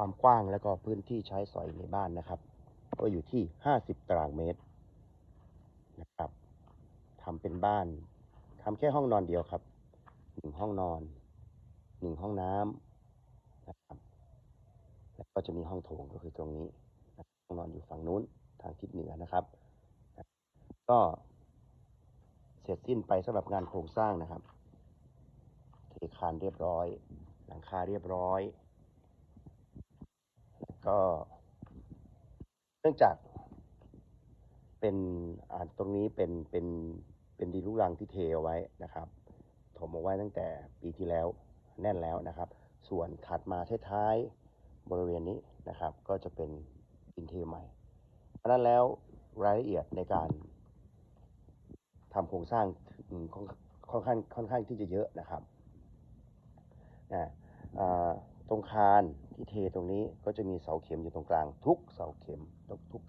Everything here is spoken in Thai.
ความกว้างแล้วก็พื้นที่ใช้สอยในบ้านนะครับ ก็อยู่ที่ 50 ตารางเมตรนะครับทำเป็นบ้านทำแค่ห้องนอนเดียวครับหนึ่งห้องนอนหนึ่งห้องน้ำนะครับ แล้วก็จะมีห้องโถงก็คือตรงนี้นะห้องนอนอยู่ฝั่งนู้นทางทิศเหนือนะครับ ก็เสร็จสิ้นไปสำหรับงานโครงสร้างนะครับเทคานเรียบร้อย หลังคาเรียบร้อย ก็ เนื่องจาก เป็นอ่าตรงนี้เป็นเป็นเป็นดินลูกรังที่เทเอาไว้นะครับถมเอาไว้ตั้งแต่ปีที่แล้วแน่นแล้วนะครับ ส่วนถัดมาท้ายๆบริเวณนี้นะครับ ก็จะเป็นดินเทใหม่ เพราะนั้นแล้วรายละเอียดในการทำโครงสร้างค่อนค่อนข้างค่อนข้างที่จะเยอะนะครับนะอ่า ตรงคานที่เทตรงนี้ก็จะมีเสาเข็มอยู่ตรงกลางทุกเสาเข็มทุกทุก